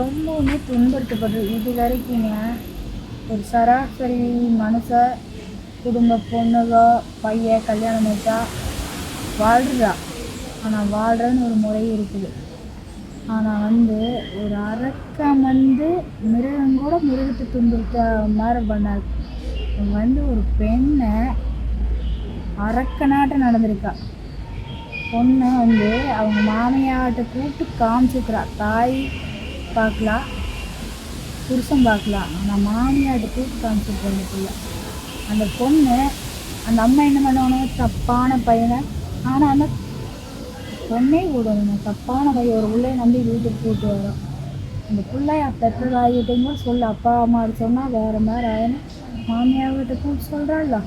ரொம்பவுமே துன்புறுத்தப்படுது. இது வரைக்குங்க ஒரு சராசரி மனுஷ குடும்ப பொண்ணுக பையன் கல்யாணம் வச்சா வாழ்கிறா ஆனால் வாழ்கிறன்னு ஒரு முறை இருக்குது. ஆனால் வந்து ஒரு அரக்கம் வந்து மிருகம் கூட மிருகத்தை துன்புறுத்த மாதிரி பண்ணார் இவன் வந்து ஒரு பெண்ணை அரக்கனாட்டம் நடந்திருக்கா. பொண்ணை வந்து அவங்க மாமியாட்ட கூப்பிட்டு காமிச்சிக்கிறா தாய் பார்க்கலாம். புருஷன் பார்க்கலாம். ஆனால் மாமியார்கிட்ட தூக்கு காமிச்சிட்டு அந்த பிள்ளை அந்த பொண்ணு அந்த அம்மா என்ன பண்ணணும் தப்பான பையனை. ஆனால் அந்த பொண்ணே விடணும் தப்பான பையன் ஒரு பிள்ளைய நம்பி வீட்டுக்கு கூப்பிட்டு வரோம். அந்த பிள்ளைய பெற்றதாகிட்டையும் சொல்லு. அப்பா அம்மா சொன்னால் வேறு மாதிரி ஆயிடும் மாமியார்கிட்ட கூப்பிட்டு சொல்கிறாள்ல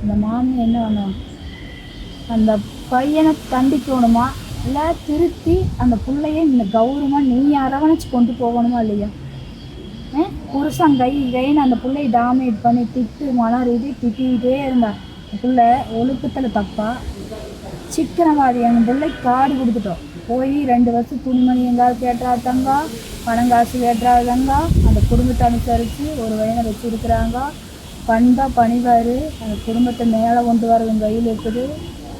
அந்த மாமியார் என்ன பண்ணுவான் அந்த பையனை தண்டிக்கணுமா? இல்லை திருத்தி அந்த பிள்ளைய இந்த கௌரவமாக நீ அரவணைச்சு கொண்டு போகணுமா இல்லையா? புருஷன் கை கைன்னு அந்த பிள்ளைய டாமினேட் பண்ணி திட்டு மன ரீதி திட்டிக்கிட்டே இருந்தா பிள்ளை ஒழுக்கத்தில் தப்பா? சிக்கனவாதி அந்த பிள்ளை காடு கொடுத்துட்டோம். போய் ரெண்டு வருஷம் துணிமணி எங்காவது கேட்டா தங்கா பணம் காசு கேட்டா தங்கா அந்த குடும்பத்தை அனுசரித்து ஒரு வயனை வச்சுருக்குறாங்க. பண்பா பணிவார் அந்த குடும்பத்தை மேலே கொண்டு வரவங்க கையில் இருக்குது.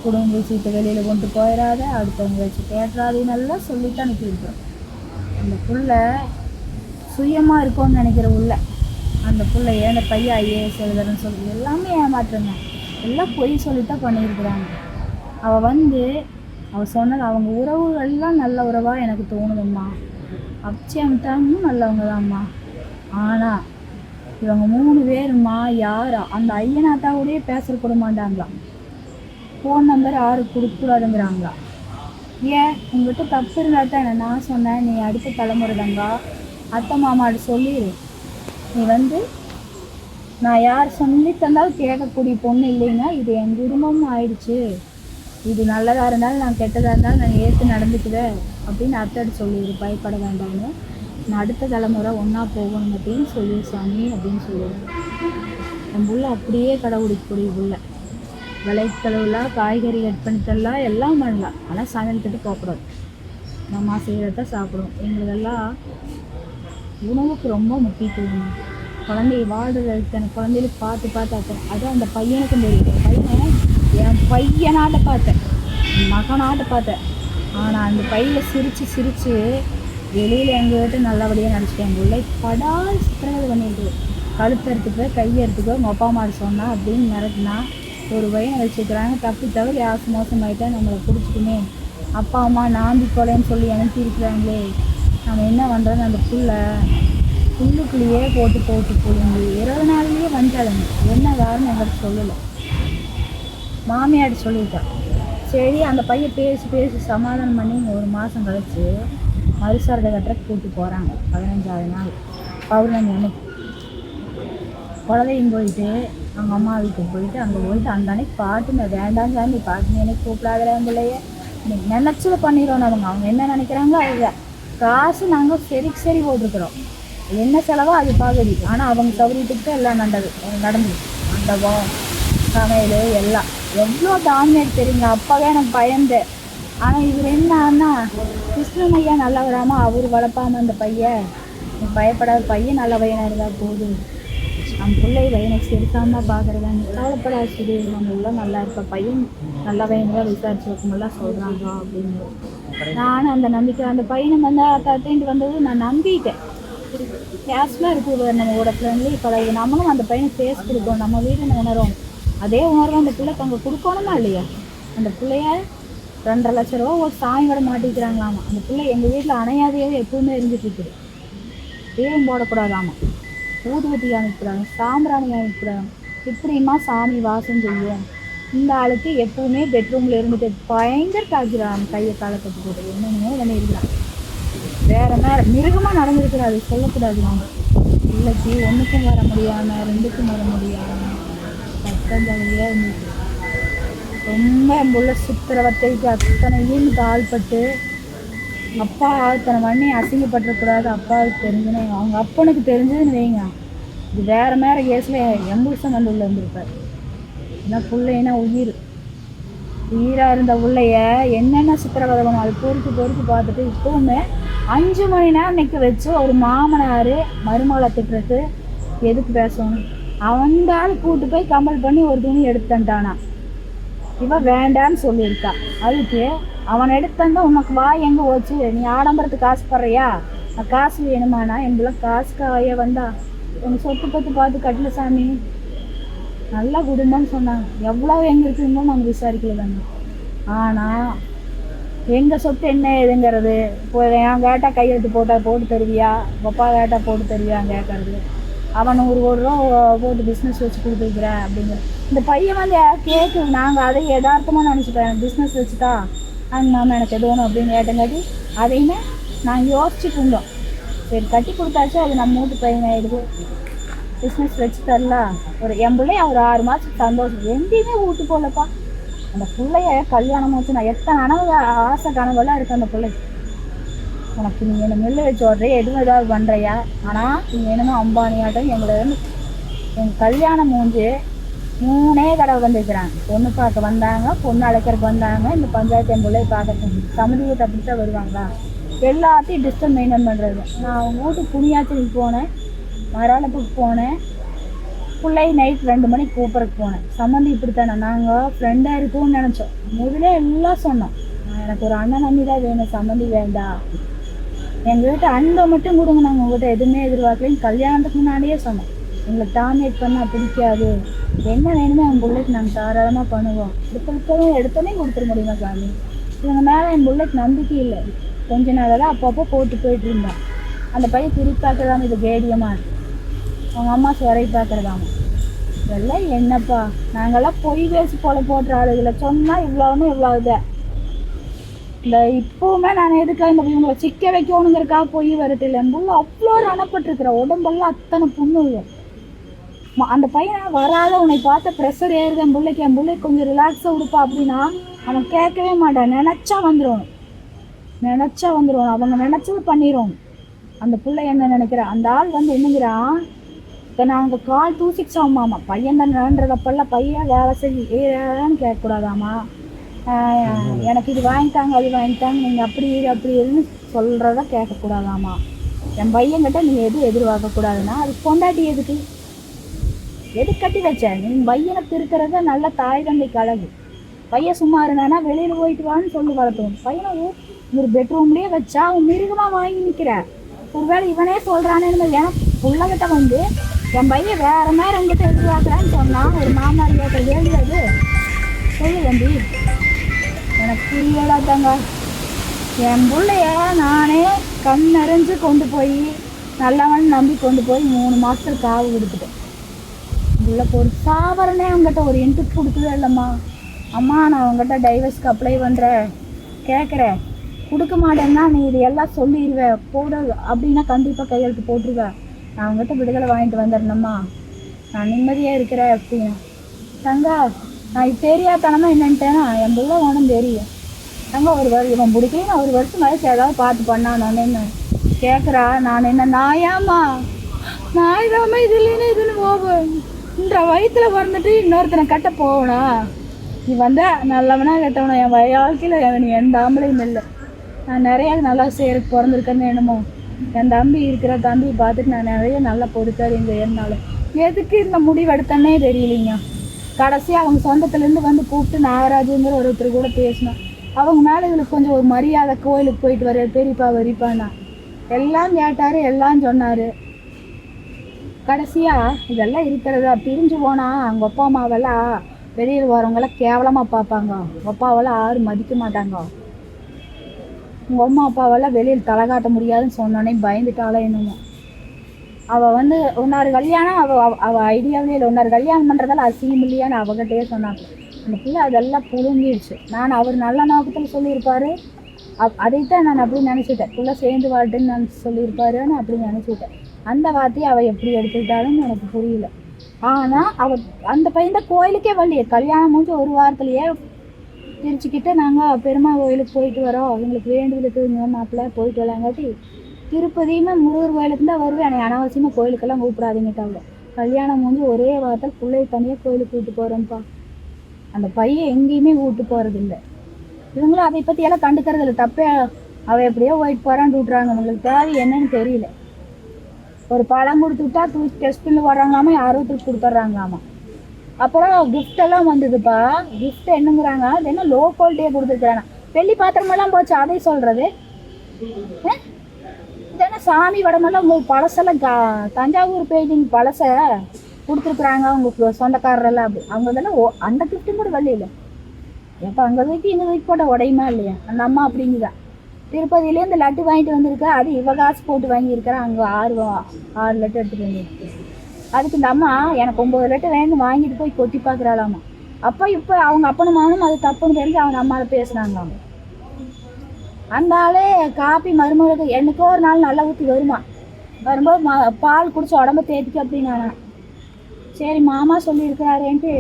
குடும்ப விஷயத்தை வெளியில் கொண்டு போயிடாத அடுத்தவங்க வச்சு கேட்டுறாதுன்னு சொல்லிட்டு அனுப்பியிருக்கோம் அந்த பிள்ளை சுயமாக இருக்கும்னு நினைக்கிற உள்ள அந்த பிள்ளை ஏன் பையன் ஐஏஎஸ் எழுதுறேன்னு சொல்லி எல்லாமே ஏமாற்றுங்க எல்லாம் பொய் சொல்லித்தான் பண்ணியிருக்கிறாங்க. அவள் வந்து அவள் சொன்னது அவங்க உறவுகள்லாம் நல்ல உறவாக எனக்கு தோணுதம்மா. அப்சியம்தானும் நல்லவங்க தான்ம்மா ஆனால் இவங்க மூணு பேருமா யாரா? அந்த ஐயனாத்தாவோடய பேசுகிற கூட மாட்டாங்களாம். ஃபோன் நம்பர் ஆறு கொடுக்கக்கூடாதுங்கிறாங்களா? ஏன்? உங்ககிட்ட தப்பு இருந்தால் தான் நான் சொன்னேன் நீ அடுத்த தலைமுறை தாங்க. அத்தை மாமாட்ட சொல்லிடு நீ வந்து நான் யார் சொல்லி தந்தாலும் கேட்கக்கூடிய பொண்ணு இல்லைன்னா இது என் குடும்பமும் ஆயிடுச்சு. இது நல்லதாக இருந்தாலும் நான் கெட்டதாக இருந்தாலும் நான் ஏற்று நடந்துக்குவேன் அப்படின்னு அத்தைட்டு சொல்லிடு பயப்பட வேண்டாம்னு நான் அடுத்த தலைமுறை ஒன்றா போகணும் அப்படின்னு சொல்லி சாமி அப்படின்னு சொல்லிடுவேன் என் உள்ள அப்படியே கடவுளுக்கு புரியுது உள்ள விளைச்சலவுலாம் காய்கறி கட் பண்ணி தரலாம் எல்லாம் பண்ணலாம். ஆனால் சமையல் கிட்ட போகக்கூடாது நம்ம செய்கிறத சாப்பிடுவோம் எங்களுக்கெல்லாம் உணவுக்கு ரொம்ப முக்கியத்துவம். குழந்தைய வாழ்றதுக்கு அந்த குழந்தைகளுக்கு பார்த்து பார்த்து அப்புறம் அதுவும் அந்த பையனுக்கும் தெரியும். என் பையன் என் பையனாட்ட பார்த்தேன். என் மகனாட்ட பார்த்தேன். ஆனால் அந்த பையில சிரித்து சிரித்து வெளியில் எங்ககிட்ட நல்லபடியாக நடிச்சிட்டேன் எங்கள் படால் சித்திரவதை பண்ணிட்டு கழுத்தறதுக்கோ கையறதுக்கோ உங்கள் அப்பா அம்மா சொன்னா அப்படின்னு மிரட்டினா ஒரு பையனை வச்சுக்கிறாங்க தப்பு தவிர ஆசை மோசமாயிட்டா நம்மளை பிடிச்சிக்குமே. அப்பா அம்மா நாம்பி கொலைன்னு சொல்லி அனுப்பியிருக்கிறாங்களே. நம்ம என்ன பண்ணுறது அந்த புள்ளை? புல்லுக்குள்ளேயே போட்டு போட்டு புழுங்கி இருபது நாள்லேயே வந்துட்டாளுங்க என்ன வேறுனு எங்கிட்ட சொல்லலை. மாமியார் சொல்லிட்டான் சரி அந்த பையன் பேசி பேசி சமாதானம் பண்ணி ஒரு மாதம் கழிச்சு மறுசாரத கட்டுறக்கு கூட்டி போகிறாங்க பதினஞ்சாவது நாள் பௌர்ணமி அன்னைக்கு. குழந்தையும் போயிட்டு அவங்க அம்மா வீட்டுக்கு போயிட்டு அங்கே போயிட்டு அந்த அன்னைக்கு பாட்டுங்க வேண்டாம் சாமி பாட்டுன்னு எனக்கு கூப்பிடாதான் பிள்ளைய நீ நினச்சத பண்ணிடுவோம் அவங்க அவங்க என்ன நினைக்கிறாங்க அவங்க காசு நாங்கள் சரி சரி போட்டிருக்கிறோம். என்ன செலவோ அது பாகுதி ஆனால் அவங்க சௌரியத்துக்கு தான் எல்லாம் நடந்தது நடந்தது. மண்டபம் சமையல் எல்லாம். எவ்வளோ டாமினேட் தெரியுங்க. அப்போவே எனக்கு பயந்தேன். ஆனால் இவர் என்னன்னா கிருஷ்ணன் ஐயா நல்லவராமா? அவர் வளர்ப்பாம அந்த பையன். பயப்படாத பையன் நல்ல பையனாக இருந்தால் போதும். நம்ம பிள்ளை பையனை சிரிக்காமல் பார்க்குறதா நீ கவலைப்படாத சரி நம்ம உள்ள நல்லா இருக்க பையன் நல்ல பையனாக விசாரிச்சு வைக்கும்போதெல்லாம் சொல்கிறாங்க அப்படின்னு. நானும் அந்த நம்பிக்கை அந்த பையனை வந்து தட்டின்ட்டு வந்தது நான் நம்பிட்டேன். கேஷ்லாம் இருக்குது நம்ம கூட ஃப்ரெண்ட்லி பழகு நம்மளும் அந்த பையனை ஃபேஸ் கொடுக்கணும் நம்ம வீட்டில் உணரும் அதே உணர்வு அந்த பிள்ளைக்கு அங்கே கொடுக்கணுமா இல்லையா? அந்த பிள்ளைய ரெண்டரை லட்ச ரூபா ஒரு சாமி கூட மாட்டிக்கிறாங்களாமா? அந்த பிள்ளை எங்கள் வீட்டில் அணையாதையாவே எப்பவுமே இருந்துட்டு இருக்குது. தீபம் போடக்கூடாதாமா? ஊதுவதி அனுப்புகிறாங்க சாம்பிராணி அனுப்புகிறாங்க இப்படிமா சாமி வாசம் செய்யும். இந்த ஆளுக்கு எப்பவுமே பெட்ரூமில் இருந்துட்டு பயங்கர காய்க்கிறான் கையை காலை கட்டி போட்டு. என்னென்னமோ பண்ணியிருக்கிறான் வேற வேற மிருகமாக நடந்திருக்கிறாரு சொல்லக்கூடாது நாங்கள் பிள்ளைக்கு ஒன்றுக்கும் வர முடியாமல் ரெண்டுக்கும் வர முடியாமல் பத்தஞ்சலியாக இருந்துச்சு ரொம்ப என் புள்ள சித்திரவத்தைக்கு அத்தனையும் கால்பட்டு அப்பா இத்தனை பண்ணி அசிங்கப்பட்டுறக்கூடாது அப்பாவுக்கு தெரிஞ்சுன்னு அவங்க அப்பனுக்கு தெரிஞ்சதுன்னு வைங்க. இது வேற வேற கேஸில் என் வந்து உள்ள இருந்திருப்பார் ஏன்னா பிள்ளைன்னா உயிர். உயிராக இருந்த உள்ளைய என்னென்ன சித்திரவதம் அது பொறுத்து பொறுத்து பார்த்துட்டு இப்போவுமே அஞ்சு மணி நேரம் நிற்க வச்சு ஒரு மாமனார் மருமகளை திட்டுறது எதுக்கு பேசணும்? அந்த ஆள் கூட்டு போய் கம்பல் பண்ணி ஒரு துணி எடுத்துட்டானா இவன் வேண்டான்னு சொல்லியிருக்கான் அதுக்கு அவன் எடுத்தந்தா உனக்கு வா எங்கே போச்சு? நீ ஆடம்பரத்துக்கு காசு நான் காசு வேணுமானா என் காசு காய வந்தா உன் சொத்து பத்து பார்த்து கட்டில சாமி. நல்ல குடும்பம்னு சொன்னாங்க எவ்வளோ எங்கே இருக்குதுன்னு நாங்கள் விசாரிக்கல தாங்க ஆனால் எங்கள் சொத்து என்ன ஏதுங்கிறது இப்போ என் கேட்டால் கையெழுத்து போட்டால் போட்டு தருவியா? பப்பா கேட்டால் போட்டு தருவியான்னு கேட்கறது. அவன் ஒரு ஒரு ரூபா போட்டு பிஸ்னஸ் வச்சு கொடுத்துருக்குறேன் அப்படிங்கிற. இந்த பையன் வந்து கேட்கு நாங்கள் அதை யதார்த்தமாக நினச்சிப்பேன் பிஸ்னஸ் வச்சுட்டா? அங்கே மாமா எனக்கு எது அப்படின்னு கேட்டங்காட்டி அதையுமே நாங்கள் யோசிச்சுட்டு இருந்தோம். சரி கட்டி கொடுத்தாச்சு அது நம்ம வீட்டு பையன் ஆயிடுது. பிஸ்னஸ் வச்சு தரல. ஒரு என் பிள்ளைய ஒரு ஆறு மாதம் சந்தோஷம். எங்கேயுமே வீட்டு போகலப்பா அந்த பிள்ளைய கல்யாணம் வச்சு நான் எத்தனை கனவு ஆசை கனவெல்லாம் இருக்குது அந்த பிள்ளைக்கு. உனக்கு நீ என்ன மெல்ல வச்சு ஓடுறிய எதுவும் ஏதாவது பண்ணுறியா ஆனால் நீ என்னமோ அம்பானியாட்டம் எங்களை என் கல்யாணம் மூஞ்சு மூணே தடவை வந்துருக்கிறாங்க பொண்ணு பார்க்க வந்தாங்க பொண்ணு அழைக்கிறதுக்கு வந்தாங்க இந்த பஞ்சாயத்து என் பிள்ளை பார்க்கறதுக்கு. சமதி வீட்டு அப்படி தான் வருவாங்களா? எல்லாத்தையும் டிஸ்டன்ஸ் மெயின்டைன் பண்ணுறது நான் அவங்க வீட்டுக்கு புனியாச்சலுக்கு போனேன் மராளப்புக்கு போனேன் பிள்ளை நைட் ரெண்டு மணிக்கு கூப்பிட்றதுக்கு போனேன். சம்மந்தி இப்படித்தானே? நாங்கள் ஃப்ரெண்டாக இருக்கோம்னு நினச்சோம். முதல்ல எல்லாம் சொன்னோம். எனக்கு ஒரு அண்ணன் நம்பி தான் வேணும். சம்மந்தி வேண்டாம் எங்கள்கிட்ட அன்பை மட்டும் கொடுங்க. நாங்கள் உங்கள்கிட்ட எதுவுமே எதிர்பார்க்கலையும் கல்யாணத்துக்கு முன்னாடியே சொன்னோம் எங்களை டாமினேட் பண்ணால் பிடிக்காது. என்ன வேணுமோ என் பிள்ளைக்கு நாங்கள் தாராளமாக பண்ணுவோம். கொடுத்துருக்கவும் எடுத்தோன்னே கொடுத்துட முடியுமா சாமி? இவங்க மேலே என் பிள்ளைக்கு நம்பிக்கை இல்லை. கொஞ்ச நாளாக தான் அப்பப்போ போட்டு போயிட்டு இருந்தான். அந்த பையன் திருப்பி தான் இது கேடியமாக இருக்கு. அவங்க அம்மா சுரை பார்க்கறதாம. இதெல்லாம் என்னப்பா? நாங்கெல்லாம் பொய் பேசி போல போட்டுற ஆளுகளை சொன்னால் இவ்வளோன்னு இவ்வளோ இதை. இந்த இப்போவுமே நான் எதுக்காக இந்த இவங்களை சிக்க வைக்கணுங்கிறக்காக போய் வரட்டு இல்லை புள்ள அவ்வளோ ரணப்பட்டிருக்கிற உடம்பெல்லாம் அத்தனை புண்ணு ம- அந்த பையன் வராத உன்னை பார்த்த ப்ரெஷர் ஏறுது. என் பிள்ளைக்கு என் பிள்ளைக்கு கொஞ்சம் ரிலாக்ஸாக விடுப்பா அப்படின்னா அவன் கேட்கவே மாட்டான் நினச்சா வந்துடும் நினச்சா வந்துடும் அவங்க நினச்சது பண்ணிடும் அந்த பிள்ளை என்ன நினைக்கிறா? அந்த ஆள் வந்து என்னங்கிறான் இப்போ நாங்கள் கால் டூ சிக்ஸ் ஆகுமாமா பையன் தானேன்றதப்பெல்லாம் பையன் வேலை செஞ்சு ஏன்னு கேட்கக்கூடாதாமா எனக்கு இது வாங்கிட்டாங்க அது வாங்கிட்டாங்க நீங்கள் அப்படி இரு அப்படி இருன்னு சொல்கிறத கேட்கக்கூடாதாமா. என் பையன்கிட்ட நீ எதுவும் எதிர்பார்க்கக்கூடாதுன்னா அது பொண்டாட்டி எதுக்கு? எது கட்டி வச்ச? நீ பையனை திருக்கிறத நல்ல தாய் தந்தைக்கு அழகு. பையன் சும்மா இருந்தானா வெளியில் போயிட்டு வான்னு சொல்லி வளர்த்தோம் பையனை ஒரு பெட்ரூம்லேயே வச்சா அவன் மிருகமாக வாங்கி நிற்கிற ஒருவேளை இவனே சொல்கிறானேன்னு ஏன்னா புள்ளகிட்ட வந்து என் பையன் வேற மாதிரி உங்ககிட்ட எதிர்பார்க்குறான்னு சொன்னான் ஒரு மாமனார் கேட்ட அது. சொல்லு தம்பி. எனக்கு புரியலாதாங்க என் பிள்ளைய நானே கண் நிறைஞ்சு கொண்டு போய் நல்லவன் நம்பி கொண்டு போய் மூணு மாதத்துக்கு காவு கொடுத்துட்டேன். உள்ள ஒரு சாவரனே அவங்ககிட்ட ஒரு இன்ட்ரெஸ்ட் கொடுக்குதே இல்லைம்மா. அம்மா நான் அவங்ககிட்ட டைவர்ஸ்க்கு அப்ளை பண்ணுறேன் கேட்குறேன் கொடுக்க மாட்டேன்னா நீ இது எல்லாம் சொல்லிடுவ போட அப்படின்னா கண்டிப்பாக கையெழுத்து போட்டுருவேன் நான் அவங்ககிட்ட விடுதலை வாங்கிட்டு வந்துடணும்மா நான் நிம்மதியாக இருக்கிறேன் அப்படின்னு. தங்கா நான் தெரியாதனமா என்னன்ட்டேன்னா என் பிள்ளை வேணும் தெரியும். தங்க ஒரு வரு இவன் பிடிக்கல ஒரு வருஷம் வயசு ஏதாவது பார்த்து பண்ணானு கேட்குறா நான் என்ன நாயாமா நாய் தாம இது இல்லைன்னு இதுன்னு போவேன் இந்த வயிற்றுல பிறந்துட்டு இன்னொருத்தனை கட்ட போகணா நீ வந்தா நல்லவனா கெட்டவனா? என் வய- வாழ்க்கையில் அவன் எந்த ஆம்பளையும் இல்லை. நான் நிறைய நல்லா செய்யறதுக்கு பிறந்திருக்கேன்னு என்னமோ. என் தம்பி இருக்கிற தம்பி பார்த்துட்டு நான் நிறைய நல்லா பொறுத்தாரு இந்த என்னால். எதுக்கு இந்த முடிவெடுத்தேன்னே தெரியலைங்க. கடைசியாக அவங்க சொந்தத்துலேருந்து வந்து கூப்பிட்டு நாகராஜுங்கிற ஒருத்தர் கூட பேசினோம். அவங்க மேலே இவளுக்கு கொஞ்சம் ஒரு மரியாதை கோயிலுக்கு போயிட்டு வர பெரியப்பா வரிப்பானா? எல்லாம் கேட்டார் எல்லாம் சொன்னார். கடைசியாக இதெல்லாம் இருக்கிறதா பிரிஞ்சு போனால் அவங்க அப்பா அம்மாவெல்லாம் வெளியில் வரவங்களாம் கேவலமாக பார்ப்பாங்க. உங்கள் அப்பாவெல்லாம் யாரும் மதிக்க மாட்டாங்க. உங்கள் அம்மா அப்பாவெல்லாம் வெளியில் தலை காட்ட முடியாதுன்னு சொன்னோன்னே பயந்துட்டாலே என்னமோ. அவள் வந்து இன்னொரு கல்யாணம் அவள் அவள் ஐடியாவிலே இல்லை. இன்னொரு கல்யாணம் பண்ணுறதால அசிங்கம் இல்லையான்னு அவகிட்டே சொன்னாங்க அந்த பிள்ளை அதெல்லாம் புழுங்கிடுச்சு நான் அவர் நல்ல நோக்கத்தில் சொல்லியிருப்பாரு. அப் அதைத்தான் நான் அப்படி நினச்சிட்டேன். பிள்ளை சேர்ந்து வாட்டுன்னு நான் சொல்லியிருப்பாருன்னு அப்படி நினச்சிட்டேன். அந்த வார்த்தையை அவள் எப்படி எடுத்துக்கிட்டாலும் எனக்கு புரியல. ஆனால் அவள் அந்த பையன் தான் கோயிலுக்கே வரலையே. கல்யாணம் முடிஞ்சு ஒரு வாரத்துலையே பிரிச்சுக்கிட்டு நாங்கள் பெருமா கோயிலுக்கு போயிட்டு வரோம். எங்களுக்கு வேண்டுதலுக்கு மாப்பிள்ள போயிட்டு வரலாங்காட்டி திருப்பதியுமே முருகர் கோயிலுக்கு தான் வருவேன். என்னை அனாவசியமாக கோயிலுக்கெல்லாம் கூப்பிடாதீங்கட்டாங்க கல்யாணம் முடிஞ்சு ஒரே வாரத்தில் பிள்ளைய தனியாக கோயிலுக்கு கூப்பிட்டு போகிறேன்ப்பா அந்த பையன் எங்கேயுமே கூப்பிட்டு இல்லை இவங்களும் அதை பற்றி எல்லாம் கண்டுக்கிறது இல்லை. தப்பே அவள் எப்படியோ போயிட்டு போகிறான்னு விட்றாங்க உங்களுக்கு தேவை என்னன்னு தெரியல. ஒரு பழம் கொடுத்து விட்டா தூக்கி டெஸ்ட் பண்ணி வர்றாங்களாமா யாரோ தூக்கி கொடுத்துட்றாங்களாமா. அப்புறம் கிஃப்டெல்லாம் வந்ததுப்பா. கிஃப்ட் என்னங்கிறாங்க. அது என்ன லோ குவாலிட்டியாக கொடுத்துருக்குறாங்க. வெள்ளி பாத்திரமெல்லாம் போச்சு. அதை சொல்கிறது சாமி வடமெல்லாம் உங்களுக்கு பழசெல்லாம் கா தஞ்சாவூர் பெயிண்டிங் பழச கொடுத்துருக்குறாங்க உங்களுக்கு சொந்தக்காரரெல்லாம் அப்படி. அவங்க இதெல்லாம் ஓ அந்த கிஃப்ட்டும் கூட வரல எப்போ அங்கே தூக்கி இங்கே தூக்கி போட்டால் உடையுமா இல்லையா? அந்த அம்மா அப்படிங்குதா. திருப்பதியிலேருந்து லட்டு வாங்கிட்டு வந்திருக்கா அது இவ காசு போட்டு வாங்கியிருக்கிறா அங்கே ஆறு ஆறு லட்டு எடுத்துகிட்டு வந்திருக்கு. அதுக்கு இந்த அம்மா எனக்கு ஒம்பது லட்டு வேணும் வாங்கிட்டு போய் கொட்டி பார்க்குறாளாமா அப்போ இப்போ அவங்க அப்பனும் மகனும் அது தப்புன்னு தெரிஞ்சு அவங்க அம்மாவை பேசுனாங்களாம் அந்த ஆளே காப்பி மருமகளுக்கு என்னைக்கோ ஒரு நாள் நல்லா ஊற்றி வருமா? வரும்போது ம பால் குடிச்சு உடம்ப தேத்திக்க அப்படின்னானா. சரி மாமா சொல்லியிருக்கிறாரேன்ட்டு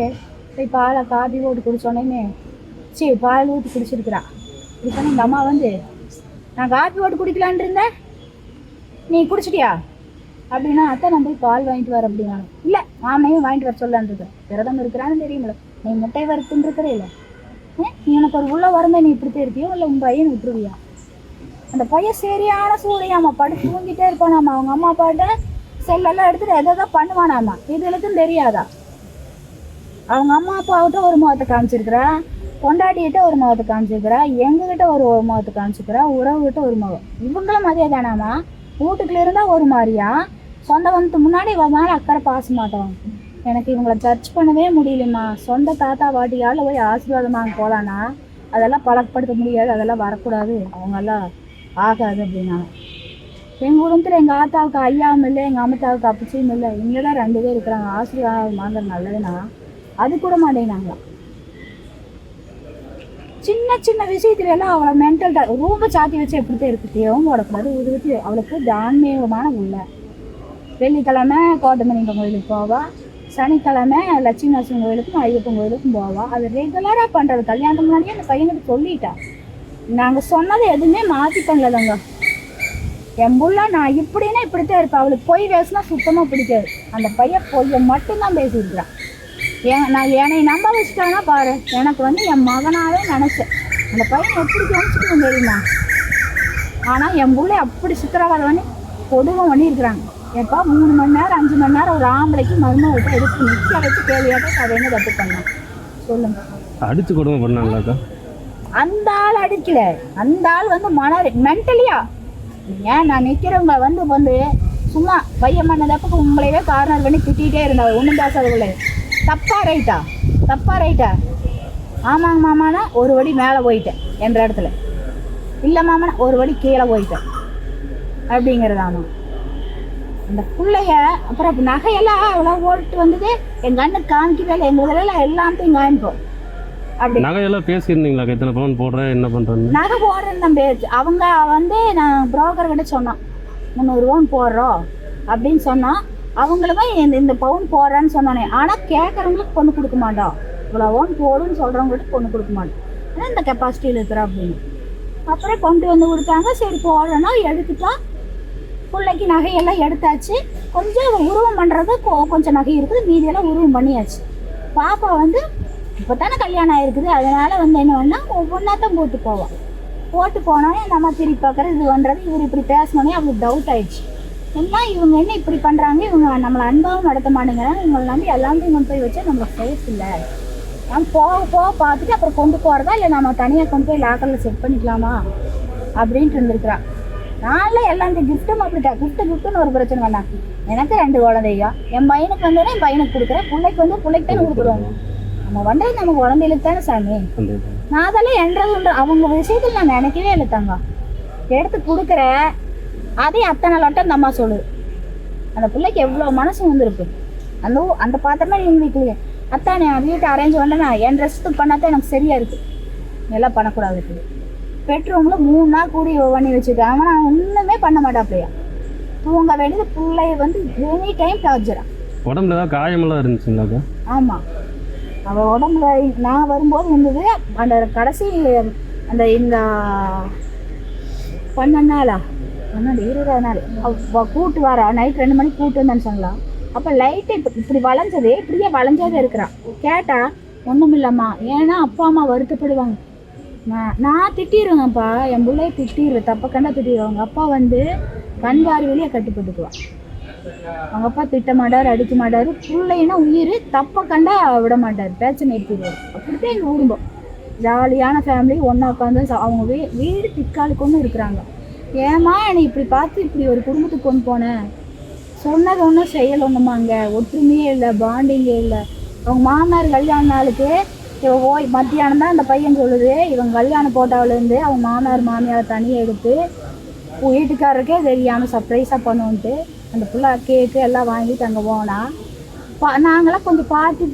போய் பாலை காப்பி போட்டு குடிச்சோடனே சரி பால் ஊற்றி குடிச்சிருக்கிறா இப்படி எங்கள் இந்த அம்மா வந்து நான் காப்பி போட்டு குடிக்கலான் இருந்தேன். நீ குடிச்சிட்டியா? அப்படின்னா அத்தை நான் போய் பால் வாங்கிட்டு வர அப்படின்னா இல்லை மாமனையும் வாங்கிட்டு வர சொல்லலான் இருக்கேன் விரதம் இருக்கிறான்னு தெரியுமில்ல நீ முட்டை வறுத்துன்னு இருக்கிறே இல்லை. எனக்கு ஒரு உள்ள வரமே நீ இப்படித்தான் இருப்பியோ இல்லை உன் பையன் விட்டுருவியா? அந்த பையன் சரியான சூளையாமா படுத்து தூங்கிட்டே இருப்பானாமா அவங்க அம்மா அப்பாட்ட செல்லெல்லாம் எடுத்துட்டு எதை எதோ பண்ணுவானாமா? எனக்கும் தெரியாதா? அவங்க அம்மா அப்பாவிட்ட ஒரு முகத்தை காமிச்சிருக்கிறா கொண்டாட்டிகிட்ட ஒரு முகத்தை காமிச்சிருக்கிறா எங்ககிட்ட ஒரு முகத்தை காமிச்சிருக்கிறா உறவுகிட்ட ஒரு முகம். இவங்களும் அதே தானாமா? வீட்டுக்குள்ள இருந்தால் ஒரு மாதிரியா? சொந்த வந்து முன்னாடி வந்தாலும் மேலே அக்கறை பாச மாட்டோம் எனக்கு இவங்களை சர்ச் பண்ணவே முடியலம்மா. சொந்த தாத்தா பாட்டியால் போய் ஆசீர்வாதமாக வாங்க போகலான்னா அதெல்லாம் பழக்கப்படுத்த முடியாது அதெல்லாம் வரக்கூடாது. அவங்கெல்லாம் ஆகாது அப்படின்னாங்க எங்கள் குடும்பத்தில் எங்கள் ஆத்தாவுக்கு ஐயாவும் இல்லை எங்கள் அம்மத்தாவுக்கு அப்பச்சியும் இல்லை. இங்கே தான் ரெண்டு பேர் இருக்கிறாங்க. ஆசீர்வாதம் வாங்குறது நல்லதுன்னா அது கூட மாட்டேங்கிறாங்களாம் சின்ன சின்ன விஷயத்துல எல்லாம் அவளை மென்டல் ரூமை சாத்தி வச்சு எப்படித்தான் இருக்கு? தேவும் ஓடக்கூடாது இது வச்சு அவளுக்கு தான்மீகமான உள்ள. வெள்ளிக்கிழமை கோட்டமணிங்க கோயிலுக்கு போவா. சனிக்கிழமை லட்சுமி நரசிம்மன் கோயிலுக்கும் ஐயப்பன் கோயிலுக்கும் போவா. அது ரெகுலராக பண்ணுறது கல்யாணத்துக்கு முன்னாடியே அந்த பையனுக்கு சொல்லிட்டா. நாங்கள் சொன்னதை எதுவுமே மாற்றி பண்ணலதாங்க என் புள்ள நான் இப்படின்னா இப்படித்தான் இருப்பேன். அவளுக்கு பொய் பேசுனா சுத்தமாக பிடிக்காது. அந்த பையன் பொய்யை மட்டும்தான் பேசியிருக்கிறான் ஏன் நான் என்னை நம்ப வச்சுட்டானா பாரு. எனக்கு வந்து என் மகனாவே நினச்சேன். அந்த பையன் எப்படி கவனிச்சுக்கணும் தெரியுமா? ஆனால் என் புள்ளை அப்படி சித்திரவதை பண்ணி கொடுமை பண்ணியிருக்கிறாங்க. எப்பா மூணு மணி நேரம் அஞ்சு மணி நேரம் ஒரு ஆம்பளைக்கு மருமகிட்ட எடுத்து நிற்க வச்சு கேள்வியாக அதை என்ன தப்பு பண்ணலாம் சொல்லுங்க. அடிச்சு கொடுமை பண்ணாங்களாக்கா அந்த ஆள் அடிக்கல. அந்த ஆள் வந்து மன மென்டலியா ஏன் நான் நிற்கிறவங்க வந்து வந்து சும்மா பையன் பண்ணதப்ப உங்களையே கார்னர் பண்ணி திட்டிகிட்டே இருந்தாங்க. ஒன்றும் பேசாதவங்கள. தப்பா ரைட்டா தப்பா ரைட்டா ஆமாங்க மாமானா ஒரு வடி மேலே போயிட்டேன் என்ற இடத்துல. இல்லை மாமனா ஒரு வடி கீழே போயிட்டேன். அப்படிங்கிறது ஆமாம் அந்த பிள்ளைய அப்புறம் நகையெல்லாம் அவ்வளோ ஓட்டு வந்தது. எங்கள் அண்ணன் காமிக்கவே இல்லை எங்கள் இதில் எல்லாத்தையும் காமிப்போம். அப்படி. நகையெல்லாம் பேசியிருந்தீங்களாக்கா எத்தனை பவுன் போடுறேன் என்ன பண்ணுறேன்னு நகை போடுறேன்னு பேச்சு அவங்க வந்து நான் புரோக்கர் கிட்ட சொன்னோம் முந்நூறுவான்னு போடுறோம் அப்படின்னு சொன்னோம் அவங்களுமே இந்த இந்த பவுன் போடுறேன்னு சொன்னானே. ஆனால் கேட்குறவங்களுக்கு பொண்ணு கொடுக்க மாட்டோம் இவ்வளோவோன்னு போடுன்னு சொல்கிறவங்ககிட்ட பொண்ணு கொடுக்க மாட்டோம் ஆனால் இந்த கெப்பாசிட்டியில் இருக்கிற அப்படின்னு அப்புறம் கொண்டு வந்து கொடுத்தாங்க. சரி போடுறேன்னா எடுத்துட்டோம் பிள்ளைக்கு நகையெல்லாம் எடுத்தாச்சு. கொஞ்சம் உருவம் பண்ணுறது கொஞ்சம் நகை இருக்குது. மீதியெல்லாம் உருவம் பண்ணியாச்சு. பாப்பா வந்து இப்போ தானே கல்யாணம் ஆயிருக்குது. அதனால வந்து என்ன பண்ணால் ஒவ்வொன்றாத்தான் போட்டு போவோம் போட்டு போனோடனே நம்ம திருப்பி பார்க்குறது இது பண்ணுறது இவர் இப்படி பேசணுன்னே அவங்களுக்கு டவுட் ஆயிடுச்சு. என்ன இவங்க என்ன இப்படி பண்ணுறாங்க இவங்க நம்மளை அன்பாகவும் நடத்த மாட்டேங்கிறாங்க. இவங்களை நம்பி எல்லாமே கொண்டு போய் வச்சா நம்மளுக்கு சேஃப் இல்லை. நம்ம போக போக பார்த்துட்டு அப்புறம் கொண்டு போகிறதா இல்லை நம்ம தனியாக கொண்டு போய் லாக்கரில் செட் பண்ணிக்கலாமா? அப்படின்ட்டு இருந்திருக்கிறான் நான்லாம் எல்லாத்தையும் கிஃப்ட்டும் அப்படிட்டா கிஃப்ட்டு கிஃப்ட்டுன்னு ஒரு பிரச்சனை வேணாம். எனக்கு ரெண்டு குழந்தைங்க. என் பையனுக்கு வந்தோடனே என் பையனுக்கு கொடுக்குறேன். பிள்ளைக்கு வந்து பிள்ளைக்கு தானே கொடுக்குறோம் நம்ம பண்ணுறது நம்ம குழந்தைகளுக்கு தானே சாமி. நான் அதெல்லாம் என்றது அவங்க விஷயத்தில் நான் நினைக்கவே இல்லை தங்க எடுத்து கொடுக்குற அதே அத்தனை லட்டம் அந்த அம்மா சொல்லுது அந்த பிள்ளைக்கு எவ்வளோ மனசு வந்திருக்கு. அந்த அந்த பாத்திரமே எங்கள் வீட்டுலயே. அத்தா நான் வீட்டை அரேஞ்ச் பண்ணேன்னா என் ட்ரெஸ்ஸுக்கு பண்ணாதான் எனக்கு சரியா இருக்கு. எல்லாம் பண்ணக்கூடாது. இருக்குது பெட்ரூமில் மூணு நாள் கூடி பண்ணி வச்சுருக்கேன் அவன் நான் ஒன்றுமே பண்ண மாட்டாப்லையா? தூங்க வேண்டியது பிள்ளைய வந்து எனி டைம் டார்ச்சரா உடம்புல ஏதாவது காயமெல்லாம் இருந்துச்சுங்களாக்கா ஆமாம் அவள் உடம்புல நான் வரும்போது இருந்தது அந்த கடைசி அந்த இந்த பன்னெண்டு நாளா? பன்னெண்டு இருபது நாள். அவ கூட்டு வர. நைட் ரெண்டு மணிக்கு கூட்டு வந்தேன்னு சொன்னலாம் அப்போ லைட்டு இப்போ இப்படி வளைஞ்சது இப்படியே வளைஞ்சாத இருக்கிறான் கேட்டா ஒன்றும் இல்லைம்மா ஏன்னா அப்பா அம்மா வருத்தப்படுவாங்க. நான் நான் திட்டிடுவேங்கப்பா என் பிள்ளைய திட்டிடுவேன் தப்ப கண்டா திட்டிடுவேன் அவங்க அப்பா வந்து கண் பார்வையிலேயே கட்டுப்பட்டுக்குவான். அவங்க அப்பா திட்ட மாட்டார் அடிக்க மாட்டார். பிள்ளைன்னா உயிர் தப்ப கண்டா விட மாட்டார். பேச்சை நிறுத்திடுவார் அப்படித்தான் எங்கள் குடும்பம். ஜாலியான ஃபேமிலி ஒன்றா உட்காந்து சா- அவங்க வீ வீடு திக்காலுக்கு ஒன்று இருக்கிறாங்க. ஏமா என்னை இப்படி பார்த்து இப்படி ஒரு குடும்பத்துக்கு கொண்டு போனேன் சொன்னது ஒன்றும் செயல் ஒன்றுமாங்க ஒற்றுமையே இல்லை பாண்டிங்கே இல்லை. அவங்க மாமனார் கல்யாண நாளுக்கு இவ மத்தியானம் தான் அந்த பையன் சொல்லுது இவன் கல்யாணம் போட்டாவிலேருந்து அவங்க மாமனார் மாமியார் தனியாக எடுத்து வீட்டுக்காரருக்கே தெரியாமல் சர்ப்ரைஸாக பண்ணுவோன்ட்டு அந்த புள்ள கேக்கு எல்லாம் வாங்கிட்டு அங்கே போனால் பா நாங்களாம் கொஞ்சம் பார்த்து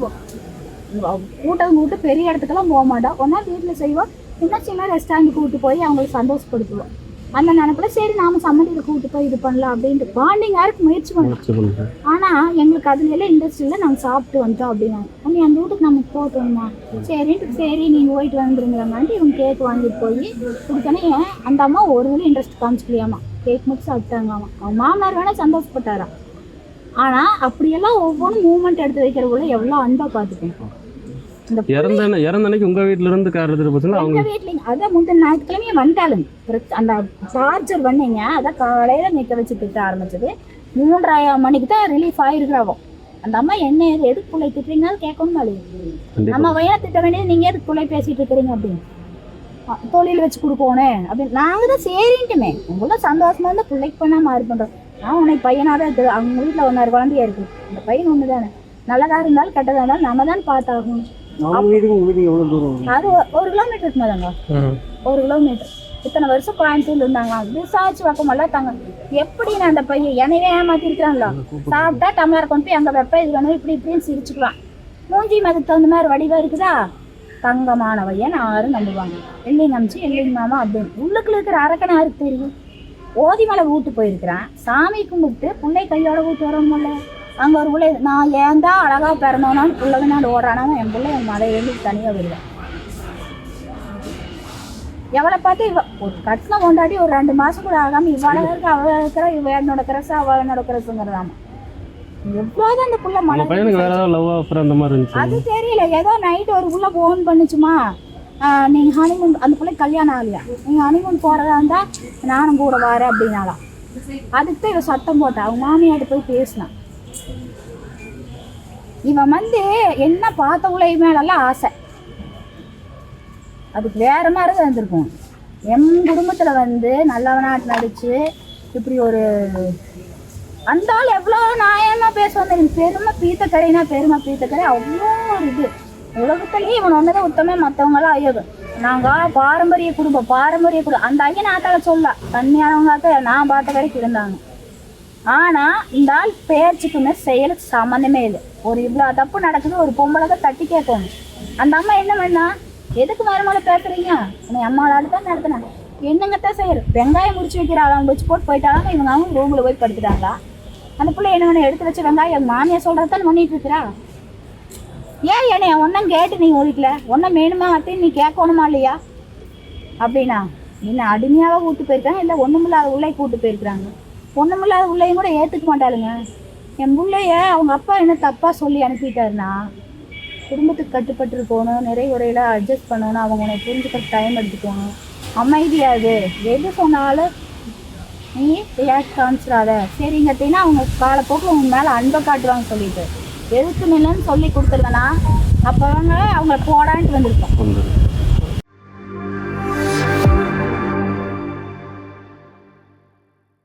கூட்டம் கூட்டு பெரிய இடத்துக்கெல்லாம் போக மாட்டோம். ஒன்றா வீட்டில் செய்வோம் இன்னும் சின்ன ரெஸ்டாரண்ட் கூப்பிட்டு போய் அவங்களுக்கு சந்தோஷப்படுத்துவோம். அந்த நினைப்புல சரி நாம சம்மந்தியில் கூட்டு போய் இது பண்ணலாம் அப்படின்ட்டு பாண்டிங் யாருக்கு முயற்சி பண்ணலாம் ஆனால் எங்களுக்கு அதுல எல்லாம் இன்ட்ரெஸ்ட் இல்லை நாங்கள் சாப்பிட்டு வந்துட்டோம் அப்படின்னா உடனே அந்த வீட்டுக்கு நமக்கு போகணுமா சரின்ட்டு சரி நீங்கள் போயிட்டு வந்துருங்கிறாங்கன்ட்டு இவங்க கேக் வாங்கிட்டு போய் கொடுத்தோன்னே அந்த அம்மா ஒரு வேலை இன்ட்ரெஸ்ட் காமிச்சிக்கலையாமா. கேக் மட்டும் சாப்பிட்டாங்களாமா. அவன் மாமனார் வேணால் சந்தோஷப்பட்டாராம். ஆனால் அப்படியெல்லாம் ஒவ்வொன்றும் மூமெண்ட் எடுத்து வைக்கிறவங்கள எவ்வளோ அன்பாக பார்த்துக்கணும் இறந்த இறந்த அன்னைக்கு உங்கள் வீட்டில் இருந்து கார் எடுத்துகிட்டு போச்சுன்னா அவங்க வீட்லயும் அதான் முந்தின ஞாயிற்றுக்கிழமையே பிரச்ச- அந்த சார்ஜர் பண்ணீங்க அதான் காலையில நிக்க வச்சு திட்ட ஆரம்பிச்சது. மூன்றாயிரம் மணிக்கு தான் ரிலீஃப் ஆயிருக்கிறாவோ அந்த அம்மா என்ன ஏது எதுக்கு பிள்ளை திட்டுறீங்கன்னு கேட்கணும் கண்டிப்பாக நம்ம பையனை திட்ட வேண்டியது? நீங்க எதுக்கு பிள்ளை பேசிட்டு இருக்கிறீங்க? அப்படின்னு. தொழில் வச்சு கொடுக்கணும் அப்படின்னு. நாங்க தான் சரின்ட்டுமே. உங்கள சந்தோஷமா இருந்தா பிள்ளைக்கு பண்ணா மாறி பண்றோம். நான் உனக்கு பையனாவே இருக்கு. அவங்க வீட்டுல ஒன்னாரு குழந்தையா இருக்கு. அந்த பையன் ஒன்று தானே நல்லதா இருந்தாலும் கெட்டதா இருந்தாலும் நம்ம தான் பார்த்தாகணும். அவங்க வீட்டுக்கு உங்க வீட்டுக்கு எவ்வளோ தூரம் அது ஒரு- ஒரு கிலோமீட்டர் இருக்குமாதாங்க ஒரு கிலோமீட்டர் இத்தனை வருஷம் கோயம்புத்தூர்ல இருந்தாங்க விசாரிச்சு பக்கமெல்லாம் தாங்க எப்படி நான் அந்த பையன் என்னையே ஏமாத்தி இருக்கிறாங்களா சாப்பிட்டா டம்ளர் கொண்டு போய் அங்க வைப்ப இது வேணும் இப்படி இப்படின்னு சிரிச்சுக்கலாம் மூஞ்சி மதுக்கு தகுந்த மாதிரி வடிவா இருக்குதா? தங்கமான பையன் யாரும் நம்புவாங்க. இல்லைங்க அமிச்சு இல்லைங்க மாமா அப்படின்னு உள்ளுக்குள்ள இருக்கிற அரக்கனை யாருக்கு தெரியும்? ஓதிமலை வீட்டு போயிருக்கிறேன். சாமி கும்பிட்டு பிள்ளை கையோட வீட்டு வரணும்ல அங்கே ஒரு பிள்ளை நான் ஏன் தான் அழகா பிறந்தோனான்னு பிள்ளைங்கனாண்டு ஓடுறானவன் என் பிள்ளை என் மலை எழுதி தனியாக வருவேன் எவளை பார்த்து இவ ஒரு கட்டின கொண்டாடி ஒரு ரெண்டு மாசம் கூட ஆகாம இவள இருக்க அவ இருக்கிற இவ என்னோட கிரஸ் அவ என்னோட கிரஸுங்கிறதாம எவ்வளோதான் அந்த புள்ள உங்கள் மன பையனுக்கு வேறு ஏதாவது லவ் ஆஃபர் அந்த மாதிரி இருந்துச்சு அது தெரியல. ஏதோ நைட் ஒரு புள்ள ஃபோன் பண்ணுச்சுமா? ஆஹ் நீங்க ஹனிமூன் அந்த பிள்ளை கல்யாணம் ஆகலையா? நீங்க ஹனிமூன் போறதா இருந்தா நானும் கூட வரேன் அப்படின்னாலாம் அதுக்கு தான் இவ சத்தம் போட்டா. அவங்க மாமியார்ட்ட போய் பேசினான் இவன் வந்து என்ன பார்த்தவங்களையும் மேலெல்லாம் ஆசை. அதுக்கு வேற மாதிரி தான் இருந்திருக்கும். என் குடும்பத்துல வந்து நல்லவனாட்டு நடிச்சு இப்படி ஒரு அந்த ஆள் எவ்வளோ நியாயமாக பேசுவாங்க எனக்கு பெருமை பீத்தக்கரைனா பெருமை பீத்தக்கரை அவ்வளோ ஒரு இது. உலகத்துலேயே இவன் ஒன்றதான் உத்தமே மற்றவங்களாம் ஐயோ நாங்கள் பாரம்பரிய குடும்பம் பாரம்பரிய குடும்பம். அந்த ஐயன் ஆத்தால சொல்ல தண்ணியானவங்க நான் பார்த்த கடைக்கு இருந்தாங்க. ஆனால் இந்த ஆள் பேச்சுக்குமே செயலுக்கு சம்மந்தமே இல்லை. ஒரு இவ்வளோ தப்பு நடக்குது ஒரு பொம்பளை தான் தட்டி கேட்கணும். அந்த அம்மா என்ன பண்ணா? எதுக்கு மருமகளை பேசுறீங்க? உன்னை அம்மாவோட தான் நடத்தினேன். என்னங்கத்தான் செய்யற வெங்காயம் முடிச்சு வைக்கிறாங்க அவங்க வச்சு போட்டு போயிட்டாலும் இவங்க அவங்க ரூமில் போய் படுத்துட்டாங்களா? அந்த பிள்ளை என்ன பண்ண எடுத்து வச்ச வெங்காயம் எங்கள் மாமியார் சொல்கிறது தான் பண்ணிட்டு இருக்கிறா? ஏன் என்னைய ஒன்றும் கேட்டு நீ ஒழிக்கல ஒன்றும் வேணுமா அப்படின்னு நீ கேட்கணுமா இல்லையா? அப்படின்னா என்ன அடிமையாக கூட்டு போயிருக்காங்க இல்லை ஒன்றுமில்லாத உள்ளே கூட்டு போயிருக்கிறாங்க? பொண்ணுமில்லாத உள்ளேயும் கூட ஏற்றுக்க மாட்டாளுங்க. என் பிள்ளைய அவங்க அப்பா என்ன தப்பாக சொல்லி அனுப்பிட்டாருன்னா குடும்பத்துக்கு கட்டுப்பட்டு போகணும் நிறைவுறையில் அட்ஜஸ்ட் பண்ணணும் அவங்க உன்னை புரிஞ்சுக்க டைம் எடுத்துக்கணும் அமைதியாது எது சொன்னாலும் நீ ரியாக்ட் காமிச்சிடாத. சரிங்கட்டினா அவங்க காலப்போக்கில் உங்க மேலே அன்பை காட்டுவாங்க சொல்லிட்டு. எதுக்கு நிலன்னு சொல்லி கொடுத்துருந்தனா அப்போ அவங்க அவங்கள போடான்ட்டு வந்திருப்போம்